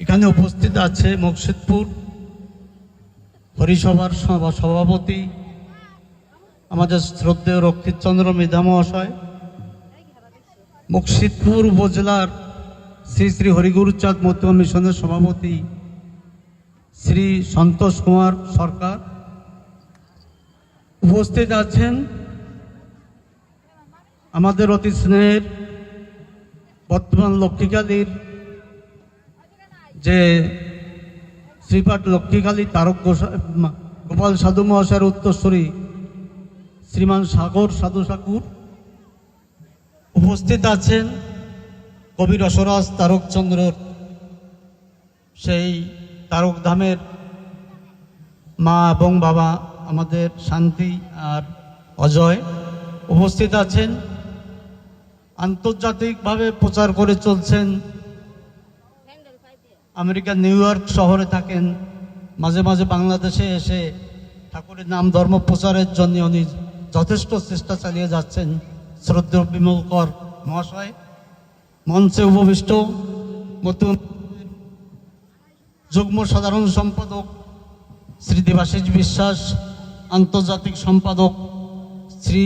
এখানে উপস্থিত আছে মুর্শিদপুর হরিসভার সভা- সভাপতি, আমাদের শ্রদ্ধেয় রক্ষিতচন্দ্র মৃধা মহাশয় মুর্শিদপুর উপজেলার শ্রী শ্রী হরিগুরুচাঁদ মতুয়া মিশনের সভাপতি শ্রী সন্তোষ কুমার সরকার। উপস্থিত আছেন আমাদের অতি স্নেহের বর্তমান লক্ষ্মীকালীর যে শ্রীপাঠ লক্ষ্মীকালী তারক গোপাল সাধু মহাশয়ের উত্তরস্বরী শ্রীমান সাগর সাধু ঠাকুর। উপস্থিত আছেন কবি রসরাজ তারকচন্দ্রর সেই তারক ধামের মা এবং বাবা আমাদের শান্তি আর অজয়। উপস্থিত আছেন, আন্তর্জাতিকভাবে প্রচার করে চলছেন আমেরিকার নিউ ইয়র্ক শহরে থাকেন। মাঝে মাঝে বাংলাদেশে এসে ঠাকুরের নাম ধর্ম প্রচারের জন্য উনি যথেষ্ট চেষ্টা চালিয়ে যাচ্ছেন। শ্রদ্ধেয় বিমল কর মহাশয়, মঞ্চে উপবিষ্ট নতুন যুগ্ম সাধারণ সম্পাদক শ্রী দেবাশিস বিশ্বাস, আন্তর্জাতিক সম্পাদক শ্রী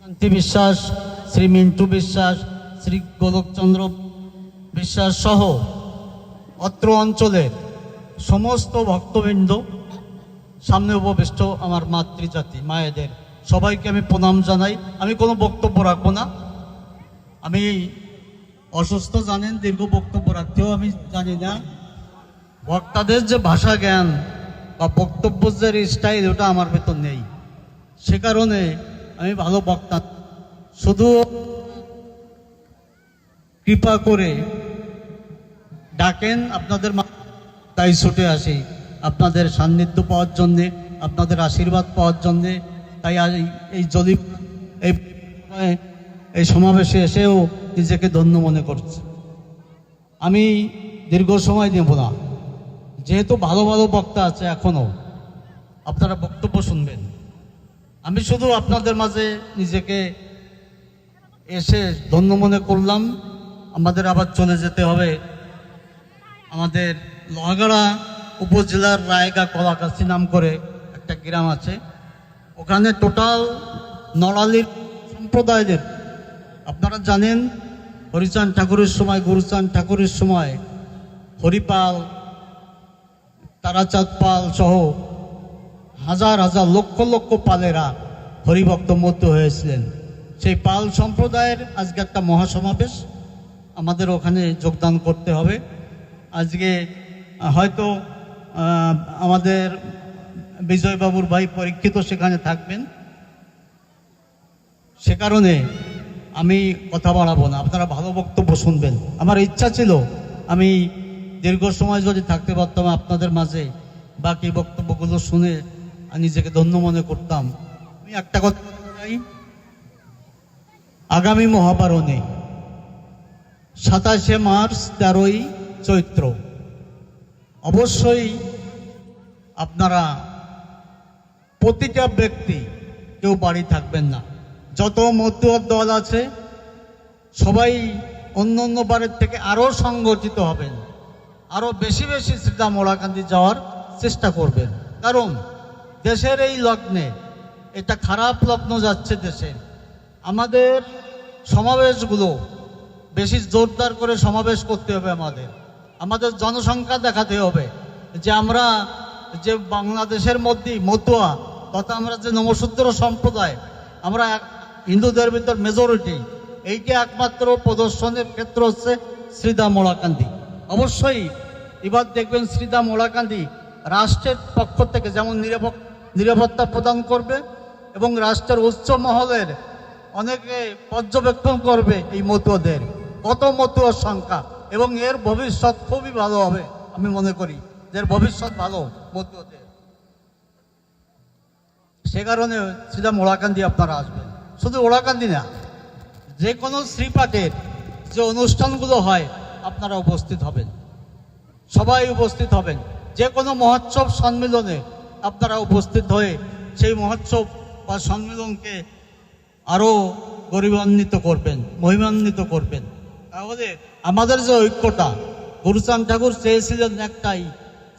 কান্তি বিশ্বাস, শ্রী মিন্টু বিশ্বাস, শ্রী গোলকচন্দ্র বিশ্বাস সহ অত্র অঞ্চলের সমস্ত ভক্তবৃন্দ, সামনে উপবিষ্ট আমার মাতৃজাতি, মায়েদের, সবাইকে আমি প্রণাম জানাই। আমি কোনো বক্তব্য রাখব না। আমি অসুস্থ জানেন, দীর্ঘ বক্তব্য রাখতেও আমি জানি না। বক্তাদের যে ভাষা জ্ঞান বা বক্তব্য যে স্টাইল ওটা আমার ভেতর নেই। সে কারণে আমি ভালো বক্তা। শুধু কৃপা করে ডাকেন, আপনাদের তাই ছুটে আসি। আপনাদের সান্নিধ্য পাওয়ার জন্যে, আপনাদের আশীর্বাদ পাওয়ার জন্যে, তাই এই- এই জলিপ এই এই সমাবেশে এসেও নিজেকে ধন্য মনে করছে। আমি দীর্ঘ সময় নেব না। যেহেতু ভালো ভালো বক্তা আছে এখনও আপনারা বক্তব্য শুনবেন। আমি শুধু আপনাদের মাঝে নিজেকে এসে ধন্য মনে করলাম। আমাদের আবার চলে যেতে হবে। আমাদের লোহাগাড়া উপজেলার রায়গা কলাকাশি নাম করে একটা গ্রাম আছে। ওখানে টোটাল নড়ালির সম্প্রদায়দের, আপনারা জানেন, হরিচাঁদ ঠাকুরের সময়, গুরুচাঁদ ঠাকুরের সময় হরিপাল, তারাচাঁদ পাল সহ হাজার হাজার লক্ষ লক্ষ পালেরা হরিভক্ত মধ্য হয়েছিলেন। সেই পাল সম্প্রদায়ের আজকে একটা মহাসমাবেশ। আমাদের ওখানে যোগদান করতে হবে। আজকে হয়তো আমাদের বিজয়বাবুর ভাই পরীক্ষিত সেখানে থাকবেন। সে কারণে আমি কথা বাড়াবো না। আপনারা ভালো বক্তব্য শুনবেন। আমার ইচ্ছা ছিল, আমি দীর্ঘ সময় যদি থাকতে পারতাম আপনাদের মাঝে, বাকি বক্তব্যগুলো শুনে নিজেকে ধন্য মনে করতাম। আমি একটা কথা আগামী মহাপারণে সাতাশে মার্চ তেরোই চৈত্র। অবশ্যই আপনারা প্রতিটা ব্যক্তি কেউ বাড়ি থাকবেন না। যত মতুয়ার দল আছে, সবাই অন্য অন্য বারের থেকে আরও সংগঠিত হবেন। আরও বেশি বেশি সিদ্ধা মোড়াকান্দি যাওয়ার চেষ্টা করবেন। কারণ দেশের এই লগ্নে এটা খারাপ লগ্ন যাচ্ছে দেশে। আমাদের সমাবেশগুলো বেশি জোরদার করে সমাবেশ করতে হবে আমাদের। আমাদের জনসংখ্যা দেখাতে হবে। যে আমরা যে বাংলাদেশের মধ্যে মতুয়া, তথা আমরা যে নমশূদ্র সম্প্রদায়, আমরা হিন্দুদের ভিতর মেজরিটি এইটি একমাত্র প্রদর্শনের ক্ষেত্র হচ্ছে শ্রীদা মোড়াকান্দি অবশ্যই এবার দেখবেন শ্রীদা মোড়াকান্দি রাষ্ট্রের পক্ষ থেকে যেমন নিরাপত্তা প্রদান করবে এবং রাষ্ট্রের উচ্চ মহলের অনেকে পর্যবেক্ষণ করবে এই মতুয়াদের। কত মতুয়ার সংখ্যা? এবং এর ভবিষ্যৎ খুবই ভালো হবে, আমি মনে করি। এর ভবিষ্যৎ ভালো মতুয়াদের সে কারণে সিধা ওড়াকান্দি, আপনারা আসবেন। শুধু ওড়াকান্দি না, যে কোনো শ্রীপাঠের যে অনুষ্ঠানগুলো হয়, আপনারা উপস্থিত হবেন। সবাই উপস্থিত হবেন। যে কোনো মহোৎসব সম্মেলনে আপনারা উপস্থিত হয়ে সেই মহোৎসব বা সম্মেলনকে আরও গরিবান্বিত করবেন, মহিমান্বিত করবেন। তাহলে আমাদের যে ঐক্যটা গুরুচাঁদ ঠাকুর চেয়েছিলেন একটাই,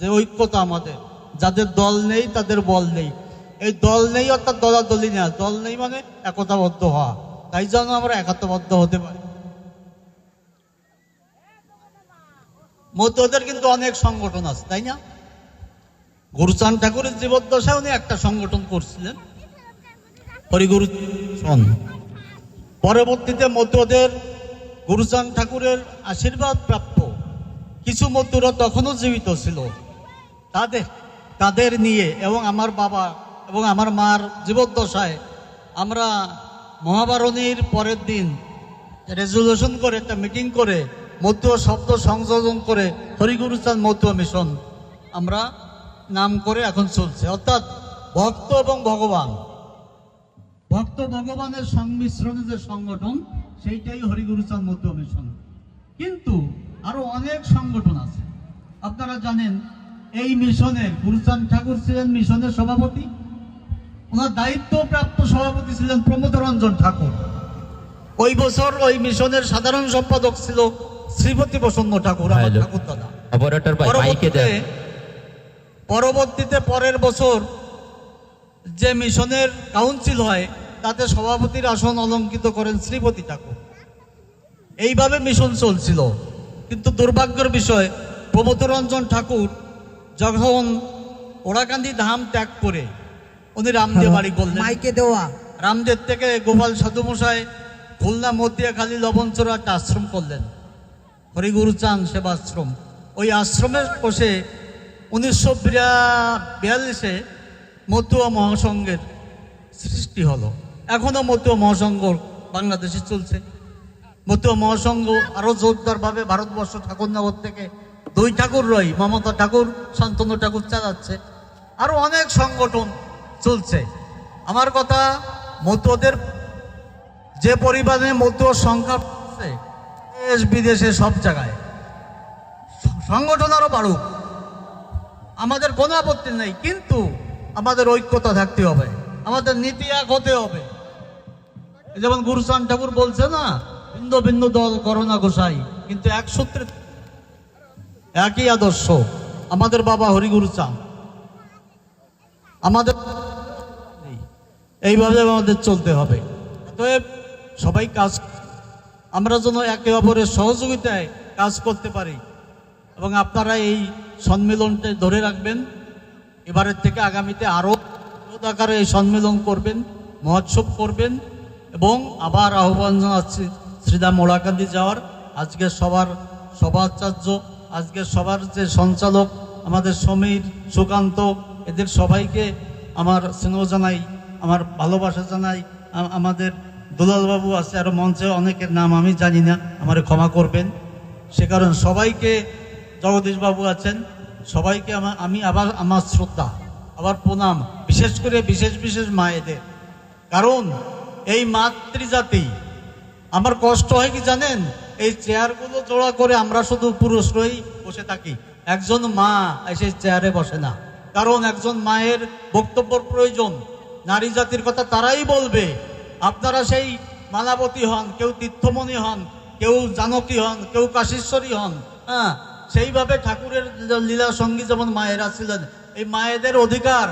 যে ঐক্যতা আমাদের। যাদের দল নেই, তাদের বল নেই। এই দল নেই অর্থাৎ দলাদলি না, দল নেই মানে একতাবদ্ধ হওয়া। তাই জন্য আমরা একতাবদ্ধ হতে পারি। মধ্যদের কিন্তু অনেক সংগঠন আছে, তাই না? গুরুচাঁদ ঠাকুরের জীবদ্দশায় উনি একটা সংগঠন করছিলেন। হরিগুরু পরবর্তীতে মধ্যদের গুরুচাঁদ ঠাকুরের আশীর্বাদ প্রাপ্ত কিছু মধ্যরা তখনও জীবিত ছিল। তাদের তাদের নিয়ে এবং আমার বাবা এবং আমার মার জীবদ্দশায় আমরা মহাবারণীর পরের দিন রেজলিউশন করে একটা মিটিং করে মধ্য শব্দ সংযোজন করে হরিগুরুচাঁদ মধ্য মিশন আমরা নাম করে এখন চলছে। অর্থাৎ ভক্ত এবং ভগবান। ভক্ত ভগবানের সংমিশ্রণে যে সংগঠন সেইটাই হরিগুরুচাঁদ মধ্য মিশন। কিন্তু আরও অনেক সংগঠন আছে। আপনারা জানেন এই মিশনের গুরুচাঁদ ঠাকুর ছিলেন মিশনের সভাপতি। ওনার দায়িত্বপ্রাপ্ত সভাপতি ছিলেন প্রমোদ রঞ্জন ঠাকুর। ওই বছর ওই মিশনের সাধারণ সম্পাদক ছিল শ্রীপতি প্রসন্ন ঠাকুর। ঠাকুর দাদা। পরবর্তীতে পরের বছর যে মিশনের কাউন্সিল হয় তাতে সভাপতির আসন অলঙ্কিত করেন শ্রীপতি ঠাকুর। এইভাবে মিশন চলছিল। কিন্তু দুর্ভাগ্যের বিষয় প্রমোদ রঞ্জন ঠাকুর যখন ওড়াকান্দি ধাম ত্যাগ করে উনি রামদেব বাড়ি করলেন মাইকে দেওয়া। রামদেব থেকে গোপাল সাধুমশাই খুলনা মতিয়াখালী লবণচোরা একটা আশ্রম করলেন। হরিগুরু চাঁদ সেবাশ্রম। ওই আশ্রমে বসে উনিশশো বিয়াল্লিশে মতুয়া মহাসংঘের সৃষ্টি হলো। এখনও মতুয়া মহাসংঘ বাংলাদেশে চলছে। মতুয়া মহাসংঘ আরও জোরদারভাবে ভারতবর্ষ ঠাকুরনগর থেকে দুই ঠাকুর রই মমতা ঠাকুর, শান্তনু ঠাকুর চালাচ্ছে। আরও অনেক সংগঠন চলছে। আমার কথা মতুয়াদের যে পরিমাণে মতুয়ার সংখ্যা দেশ বিদেশে সব জায়গায়। সংগঠন আরও বাড়ুক। আমাদের কোনো আপত্তি নেই, কিন্তু আমাদের ঐক্যতা থাকতে হবে। আমাদের নীতি এক হতে হবে। যেমন গুরুচান ঠাকুর বলছে না, ভিন্ন ভিন্ন দল করোনা গোসাই, কিন্তু এক সূত্রে একই আদর্শ। আমাদের বাবা হরিগুরু চান। আমাদের এইভাবে আমাদের চলতে হবে। অতএব সবাই কাজ, আমরা যেন একে অপরের সহযোগিতায় কাজ করতে পারি। এবং আপনারা এই সম্মেলনটা ধরে রাখবেন। এবারের থেকে আগামীতে আরও আকারে এই সম্মেলন করবেন, মহোৎসব করবেন। এবং আবার আহ্বান জানাচ্ছি শ্রীদাম মোড়াকান্দি যাওয়ার। আজকে সবার সভাচার্য, আজকে সবার যে সঞ্চালক, আমাদের সমীর, সুকান্ত, এদের সবাইকে আমার স্নেহ জানাই, আমার ভালোবাসা জানাই। আমাদের দুলালবাবু আছে আরও মঞ্চে অনেকের নাম আমি জানি না, আমার ক্ষমা করবেন। সে কারণ সবাইকে জগদীশবাবু আছেন, সবাইকে আমার আমি আবার আমার শ্রদ্ধা, আবার প্রণাম, বিশেষ করে বিশেষ বিশেষ মায়েদের। কারণ এই মাতৃজাতি। আমার কষ্ট হয় কি জানেন? এই চেয়ারগুলো জোড়া করে আমরা শুধু পুরুষরাই বসে থাকি। একজন মা এসে চেয়ারে বসে না। কারণ একজন মায়ের বক্তব্যর প্রয়োজন। নারী জাতির কথা তারাই বলবে। আপনারা সেই মালাবতী হন, কেউ তীর্থমণি হন, কেউ জানকী হন, কেউ কাশীশ্বরী হন হ্যাঁ? সেইভাবে ঠাকুরের লীলা সঙ্গী যেমন মায়েরা ছিলেন, এই মায়েদের অধিকার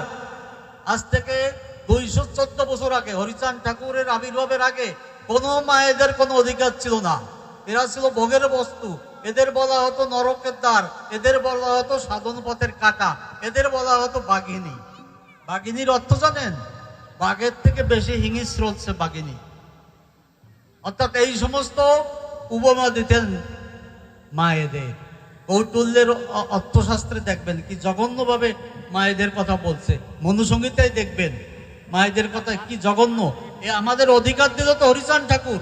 আজ থেকে দুইশো চোদ্দ বছর আগে হরিচাঁদ ঠাকুরের আবির্ভাবের আগে কোনো মায়েদের কোনো অধিকার ছিল না। এরা ছিল ভোগের বস্তু। এদের বলা হতো নরকের দ্বার, এদের বলা হতো সাধন পথের কাটা, এদের বলা হতো বাঘিনী। বাঘিনীর অর্থ জানেন? বাঘের থেকে বেশি হিংস্র হচ্ছে বাঘিনী। অর্থাৎ এই সমস্ত উপমা দিতেন মায়েদের। কৌটুল্যের অর্থশাস্ত্রে দেখবেন কি জঘন্যভাবে মায়েদের কথা বলছে। মনুসংহিতায় দেখবেন। মায়েদের কথা কি জঘন্য? এ আমাদের অধিকার দিল তো হরিচান ঠাকুর।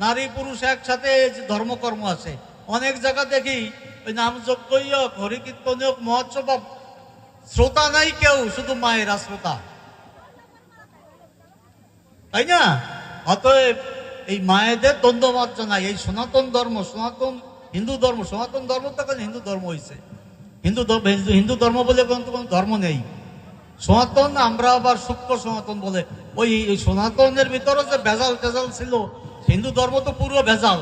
নারী পুরুষ একসাথে ধর্মকর্ম আছে। অনেক জায়গা দেখি, ওই নাম নামযজ্ঞই হোক, হরিকীর্তনী হোক, মহোৎসব শ্রোতা নাই কেউ, শুধু মায়েরা শ্রোতা। তাই না? অতএব এই মায়েদের দ্বন্দ্বমত জানাই এই সনাতন ধর্ম, সনাতন হিন্দু ধর্ম, সনাতন ধর্ম তখন হিন্দু ধর্ম হয়েছে হিন্দু- হিন্দু ধর্ম বলে কোনো কোনো ধর্ম নেই। সনাতন, আমরা আবার সূক্ষ্ম সনাতন বলে। ওই সনাতনের ভিতরে যে ভেজাল টেজাল ছিল, হিন্দু ধর্ম তো পুরো ভেজাল।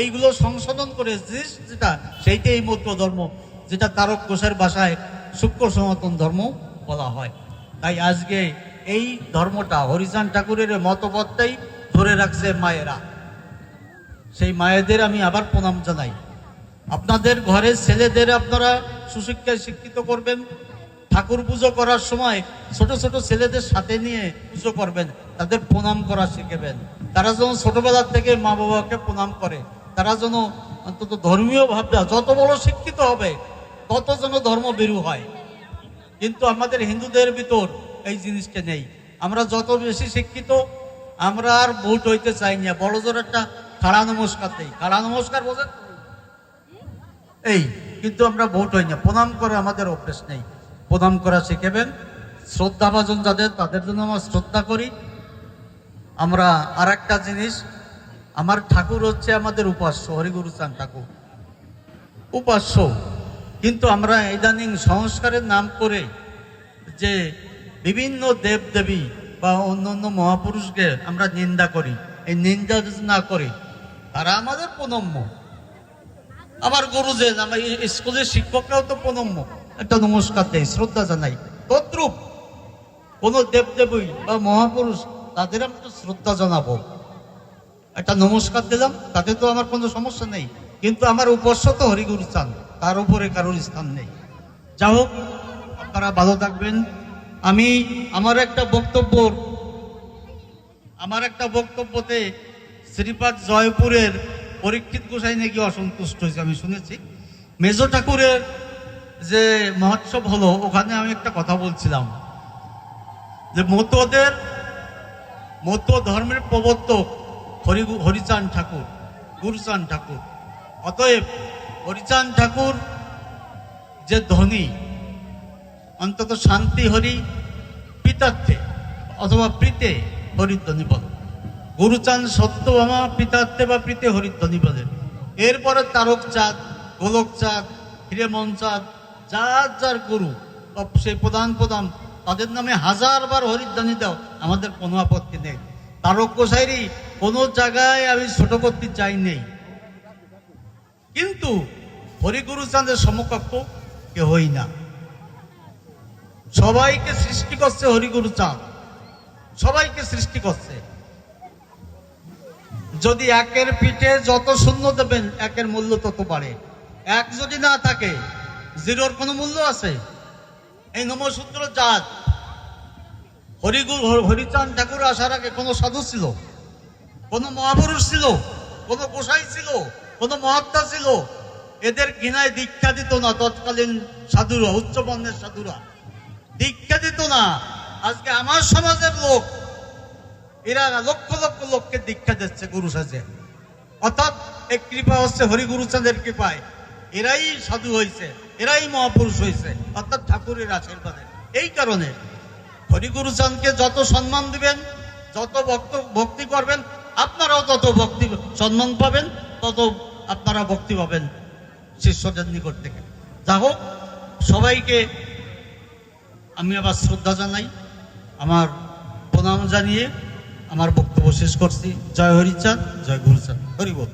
এইগুলো সংশোধন করে যেটা, সেইটাই এই মধ্য ধর্ম, যেটা তারক কোষের ভাষায় সূক্ষ্ম সনাতন ধর্ম বলা হয়। তাই আজকে এই ধর্মটা, হরিচান ঠাকুরের মতপথটাই ধরে রাখছে মায়েরা। সেই মায়েদের আমি আবার প্রণাম জানাই। আপনাদের ঘরের ছেলেদের আপনারা সুশিক্ষায় শিক্ষিত করবেন ঠাকুর পুজো করার সময় ছোট ছোট ছেলেদের সাথে নিয়ে পুজো করবেন, তাদের প্রণাম করা শিখেবেন। তারা যেন ছোটবেলার থেকে মা বাবাকে প্রণাম করে, তারা যেন অন্তত ধর্মীয় ভাবনা যত বড় শিক্ষিত হবে, তত যেন ধর্ম বেরু হয়। কিন্তু আমাদের হিন্দুদের ভিতর এই জিনিসটা নেই। আমরা যত বেশি শিক্ষিত, আমরা আর ভোট হইতে চাই না। বড় জোর একটা খাড়া নমস্কার দেই। খাড়া নমস্কার বোঝেন এই, কিন্তু আমরা ভোট হই না। প্রণাম করে আমাদের অভ্যেস নেই। প্রণাম করা শিখেবেন। শ্রদ্ধাভাজন যাদের, তাদের জন্য আমরা শ্রদ্ধা করি। আমরা আর একটা জিনিস, আমার ঠাকুর হচ্ছে আমাদের উপাস্য, হরিগুরু চান ঠাকুর। উপাস্য। কিন্তু আমরা ইদানিং সংস্কারের নাম করে যে বিভিন্ন দেব দেবী বা অন্য অন্য মহাপুরুষকে আমরা নিন্দা করি। এই নিন্দা না করি, তারা আমাদের প্রণম্য। আমার গুরুজেন আমার স্কুলের শিক্ষকরাও তো প্রণম্য। একটা নমস্কার দেয় শ্রদ্ধা জানাই তদ্রুপ কোন দেবদেবী বা মহাপুরুষ তাদের আমি তো শ্রদ্ধা জানাব। একটা নমস্কার দিলাম, তাতে তো আমার কোনো সমস্যা নেই। কিন্তু আমার উপাস্য তো হরিগুরু চান, তার উপরে কারোর স্থান নেই। যা হোক, আপনারা ভালো থাকবেন। আমি আমার একটা বক্তব্য, আমার একটা বক্তব্যতে শ্রীপাদ জয়পুরের পরীক্ষিত গোসাই নাকি অসন্তুষ্ট হয়েছে আমি শুনেছি। মেজ ঠাকুরের যে মহোৎসব হলো, ওখানে আমি একটা কথা বলছিলাম। যে মতদের মধ্য ধর্মের প্রবর্তক হরি, হরিচাঁদ ঠাকুর, গুরুচাঁদ ঠাকুর। অতএব হরিচাঁদ ঠাকুর যে ধনী, অন্তত শান্তি হরি পিতার্থে অথবা প্রীতে হরিধ্বনি বল। গুরুচাঁদ সত্যভামা পিতার্থে বা প্রীতে হরিধ্বনি বলেন এরপরে তারক চাঁদ গোলক চাঁদ হিরেমন চাঁদ যার যার গুরু সেই প্রধান প্রধান, তাদের নামে হাজারবার হরিধ্বনি দাও, আমাদের কোনো আপত্তি নেই। তারক গোসাইরই কোনো জায়গায় আমি ছোট করতে চাই নেই। কিন্তু হরিগুরু চাঁদের সমকক্ষ কেহই না। সবাইকে সৃষ্টি করছে হরিগুরু চাঁদ। সবাইকে সৃষ্টি করছে। যদি একের পিঠে যত শূন্য দেবেন, একের মূল্য তত বাড়ে। এক যদি না থাকে জিরোর কোনো মূল্য আছে? এই নমসূত্র জাত। হরিগুরু হরিচাঁদ ঠাকুর আসার আগে কোনো সাধু ছিল? কোনো মহাপুরুষ ছিল? কোনো গোসাই ছিল? কোনো মহাত্মা ছিল? এদের ঘৃণায় দীক্ষা দিত না তৎকালীন সাধুরা উচ্চবর্ণের সাধুরা। দীক্ষা দিত না। আজকে আমার সমাজের লোক, এরা লক্ষ লক্ষ লোককে দীক্ষা দিচ্ছে গুরু সাজে। অর্থাৎ এক কৃপা হচ্ছে হরিগুরু চাঁদের কৃপায়। এরাই সাধু হয়েছে এরাই মহাপুরুষ হয়েছে, অর্থাৎ ঠাকুরের আশীর্বাদে। এই কারণে হরিগুরু চাঁদকে যত সম্মান দিবেন, যত ভক্ত, ভক্তি করবেন, আপনারাও তত ভক্তি, সম্মান পাবেন, তত আপনারা ভক্তি পাবেন শিষ্যদের নিকট থেকে। যা হোক, সবাইকে আমি আবার শ্রদ্ধা জানাই, আমার প্রণাম জানিয়ে আমার বক্তব্য শেষ করছি। জয় হরিচাঁদ, জয় গুরুচাঁদ। হরিবোধ